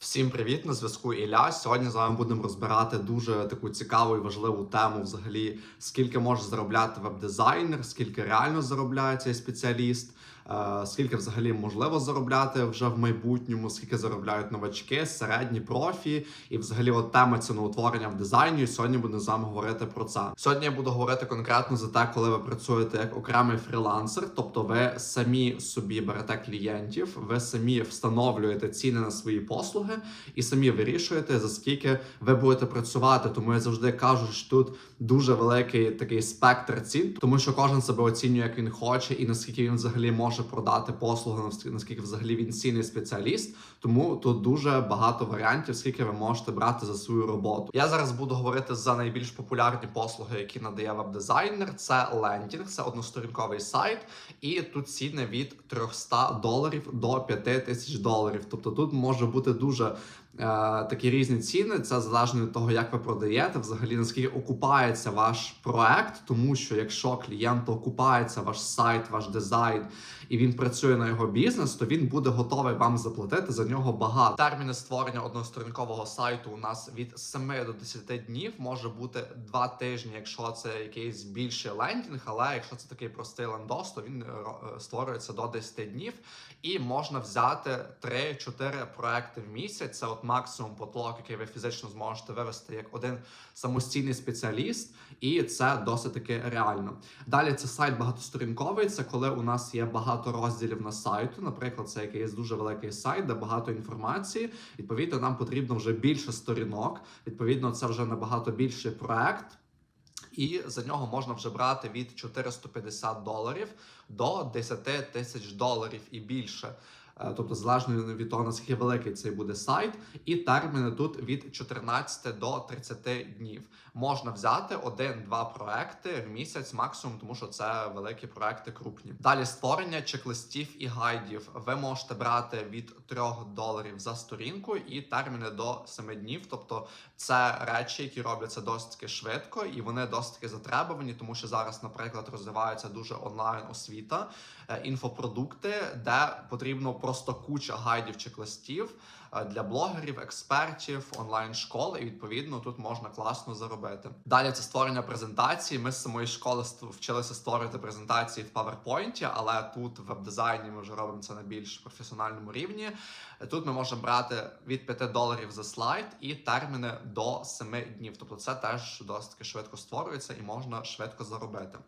Всім привіт! На зв'язку Ілля. Сьогодні з вами будемо розбирати дуже таку цікаву і важливу тему, взагалі, скільки може заробляти веб-дизайнер, скільки реально заробляє цей спеціаліст, скільки взагалі можливо заробляти вже в майбутньому, скільки заробляють новачки, середні профі, і взагалі от тема ціноутворення в дизайні. І Сьогодні будемо з вами говорити про це. Сьогодні я буду говорити конкретно за те, коли ви працюєте як окремий фрілансер, тобто ви самі собі берете клієнтів, ви самі встановлюєте ціни на свої послуги і самі вирішуєте за скільки ви будете працювати. Тому я завжди кажу, що тут дуже великий такий спектр цін, тому що кожен себе оцінює, як він хоче, і наскільки він взагалі може продати послуги, наскільки- взагалі він цінний спеціаліст. Тому тут дуже багато варіантів, скільки ви можете брати за свою роботу. Я зараз буду говорити за найбільш популярні послуги, які надає веб-дизайнер. Це лендінг, це односторінковий сайт, і тут ціни від 300 доларів до 5 тисяч доларів. Тобто тут може бути дуже такі різні ціни. Це залежно від того, як ви продаєте, взагалі наскільки окупається ваш проект, тому що якщо клієнту окупається ваш сайт, ваш дизайн, і він працює на його бізнес, то він буде готовий вам заплатити за нього багато. Терміни створення односторінкового сайту у нас від 7 до 10 днів може бути 2 тижні, якщо це якийсь більший лендінг, але якщо це такий простий лендос, то він е, е, створюється до 10 днів, і можна взяти 3-4 проекти в місяць. Це от максимум потолок, який ви фізично зможете вивести як один самостійний спеціаліст, і це досить таки реально. Далі це сайт багатосторінковий. Це коли у нас є багато розділів на сайту. Наприклад, це якийсь дуже великий сайт, де багато інформації. Відповідно, нам потрібно вже більше сторінок. Відповідно, це вже набагато більший проект. І за нього можна вже брати від 450 доларів до 10 тисяч доларів і більше. Е, Тобто, залежно від того, наскільки великий цей буде сайт, і терміни тут від 14 до 30 днів. Можна взяти один-два проекти в місяць максимум, тому що це великі проекти крупні. Далі створення чек-листів і гайдів. Ви можете брати від 3 доларів за сторінку і терміни до 7 днів. Тобто, це речі, які робляться досить швидко, і вони досить таки затребувані, тому що зараз, наприклад, розвивається дуже онлайн освіта, е, інфопродукти, де потрібно просто куча гайдів чек-листів. е, для блогерів, експертів, онлайн школ, і відповідно тут можна класно заробити. Далі це створення презентацій. Ми з самої школи вчилися створювати презентації в PowerPoint, але тут в веб-дизайні ми вже робимо це на більш професіональному рівні. Тут ми можемо брати від 5 доларів за слайд і терміни до 7 днів. Тобто це теж досить швидко створюється і можна швидко заробити.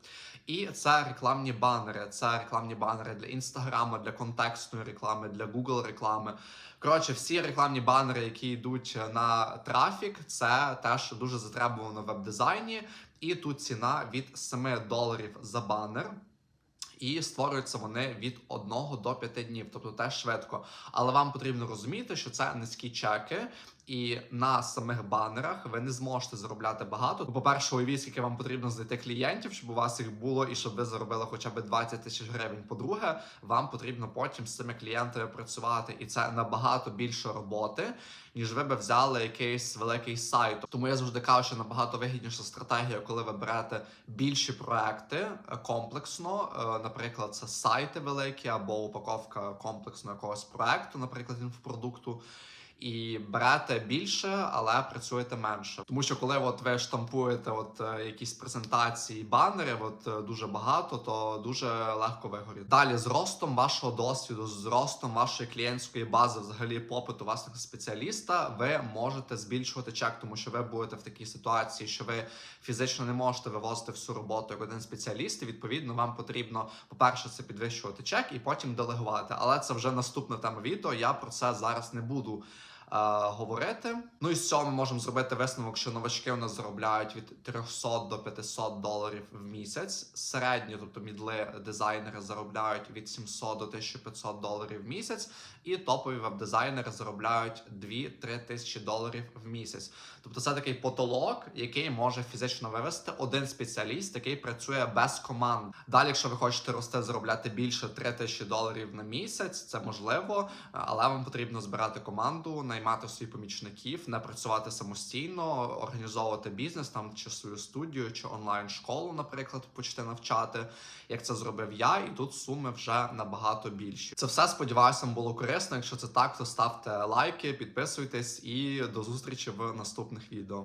І це рекламні банери. Це рекламні банери для інстаграму, для контекстної реклами, для Google реклами. Коротше, всі рекламні банери, які йдуть на трафік, це теж дуже затребувано в веб-дизайні. І тут ціна від 7 доларів за банер. І створюються вони від 1 до 5 днів, тобто теж швидко. Але вам потрібно розуміти, що це низькі чеки, і на самих банерах ви не зможете заробляти багато. По-перше, уявіть, скільки вам потрібно знайти клієнтів, щоб у вас їх було і щоб ви заробили хоча б 20 тисяч гривень. По-друге, вам потрібно потім з цими клієнтами працювати, і це набагато більше роботи, ніж ви би взяли якийсь великий сайт. Тому я завжди кажу, що набагато вигідніша стратегія, коли ви берете більші проекти е, комплексно. Е, Наприклад, це сайти великі або упаковка комплексного якогось проекту, наприклад, інфопродукту. І берете більше, але працюєте менше. Тому що коли от ви штампуєте от е, якісь презентації, банери, от е, дуже багато, то дуже легко вигоріти. Далі з ростом вашого досвіду, з ростом вашої клієнтської бази, взагалі попиту вас як спеціаліста, ви можете збільшувати чек, тому що ви будете в такій ситуації, що ви фізично не можете вивозити всю роботу як один спеціаліст. І відповідно вам потрібно, по-перше, це підвищувати чек і потім делегувати. Але це вже наступна тема відео. Я про це зараз не буду говорити. Ну і з цього ми можемо зробити висновок, що новачки у нас заробляють від 300 до 500 доларів в місяць. Середні, тобто мідли дизайнери заробляють від 700 до 1500 доларів в місяць, і топові веб-дизайнери заробляють 2-3 тисячі доларів в місяць. Тобто це такий потолок, який може фізично вивести один спеціаліст, який працює без команд. Далі, якщо ви хочете рости, заробляти більше 3 тисячі доларів на місяць, це можливо, але вам потрібно збирати команду, наймати наймати собі помічників, не працювати самостійно, організовувати бізнес там чи свою студію, чи онлайн школу, наприклад, почати навчати, як це зробив я, і тут суми вже набагато більші. Це все сподіваюся було корисно. Якщо це так, то ставте лайки, підписуйтесь і до зустрічі в наступних відео.